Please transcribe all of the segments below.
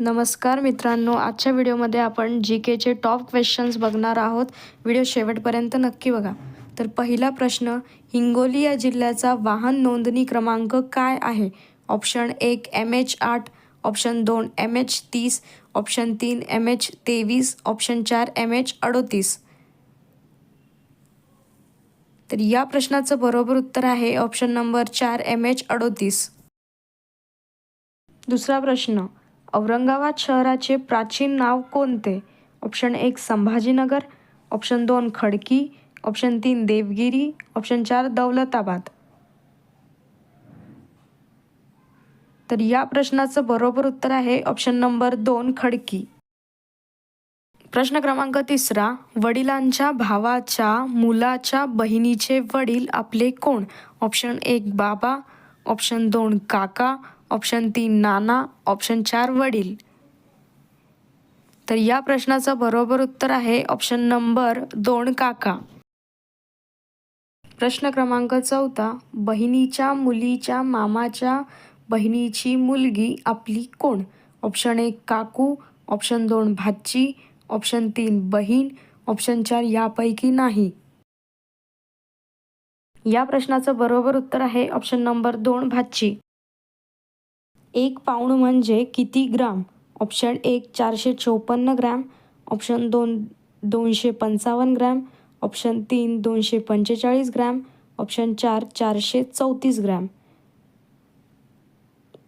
नमस्कार मित्रांनो आजच्या व्हिडिओमध्ये आपण जी केचे टॉप क्वेश्चन्स बघणार आहोत. व्हिडिओ शेवटपर्यंत नक्की बघा. तर पहिला प्रश्न हिंगोली या जिल्ह्याचा वाहन नोंदणी क्रमांक काय आहे? ऑप्शन एक एम एच आठ ऑप्शन दोन एम एच तीस ऑप्शन तीन एम एच तेवीस ऑप्शन चार एम एच अडोतीस. तर या प्रश्नाचं बरोबर उत्तर आहे ऑप्शन नंबर चार एम एच अडोतीस. दुसरा प्रश्न औरंगाबाद शहराचे प्राचीन नाव कोणते? ऑप्शन एक संभाजीनगर ऑप्शन दोन खडकी ऑप्शन तीन देवगिरी ऑप्शन चार दौलताबाद. तर या प्रश्नाचं बरोबर उत्तर आहे ऑप्शन नंबर दोन खडकी. प्रश्न क्रमांक तिसरा वडिलांच्या भावाच्या मुलाच्या बहिणीचे वडील आपले कोण? ऑप्शन एक बाबा ऑप्शन दोन काका ऑप्शन तीन नाना. ऑप्शन चार वडील. तर या प्रश्नाचं बरोबर उत्तर आहे ऑप्शन नंबर दोन काका. प्रश्न क्रमांक चौथा बहिणीच्या मुलीच्या मामाच्या बहिणीची मुलगी आपली कोण? ऑप्शन एक काकू. ऑप्शन दोन भाची. ऑप्शन तीन बहीण. ऑप्शन चार यापैकी नाही. या प्रश्नाचं बरोबर उत्तर आहे ऑप्शन नंबर दोन भाची. एक पाऊण म्हणजे किती ग्राम? ऑप्शन एक चारशे चोपन्न ग्रॅम. ऑप्शन दोन दोनशे पंचावन्न ग्रॅम. ऑप्शन तीन दोनशे पंचेचाळीस ग्रॅम. ऑप्शन चार चारशे चौतीस ग्रॅम.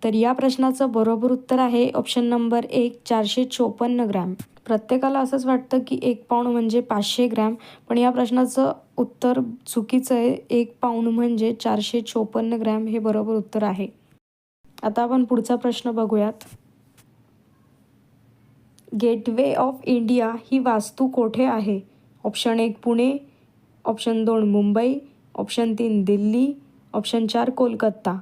तर या प्रश्नाचं बरोबर उत्तर आहे ऑप्शन नंबर एक चारशे चोपन्न ग्रॅम. प्रत्येकाला असंच वाटतं की एक पाऊण म्हणजे पाचशे ग्रॅम पण या प्रश्नाचं उत्तर चुकीचं आहे. एक पाऊण म्हणजे चारशे चोपन्न ग्रॅम हे बरोबर उत्तर आहे. आता आपण पुढचा प्रश्न बघूयात. गेटवे ऑफ इंडिया ही वास्तू कोठे आहे? ऑप्शन एक पुणे ऑप्शन दोन मुंबई ऑप्शन तीन दिल्ली ऑप्शन चार कोलकाता.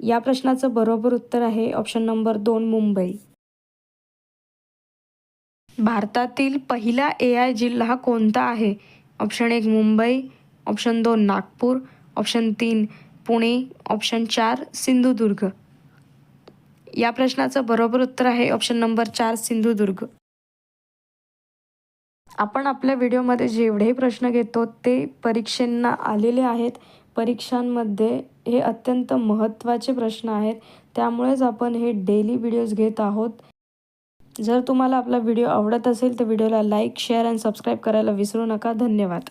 या प्रश्नाचं बरोबर उत्तर आहे ऑप्शन नंबर दोन मुंबई. भारतातील पहिला ए आय जिल्हा कोणता आहे? ऑप्शन एक मुंबई ऑप्शन दोन नागपूर ऑप्शन तीन पुणे ऑप्शन चार सिंधुदुर्ग. या प्रश्नाचं बरोबर उत्तर आहे ऑप्शन नंबर चार सिंधुदुर्ग. आपण आपल्या व्हिडिओमध्ये जेवढे प्रश्न घेतो ते परीक्षांना आलेले आहेत. परीक्षांमध्ये हे अत्यंत महत्त्वाचे प्रश्न आहेत. त्यामुळेच आपण हे डेली व्हिडिओज घेत आहोत. जर तुम्हाला आपला व्हिडिओ आवडत असेल तर व्हिडिओला लाईक शेअर अँड सबस्क्राईब करायला विसरू नका. धन्यवाद.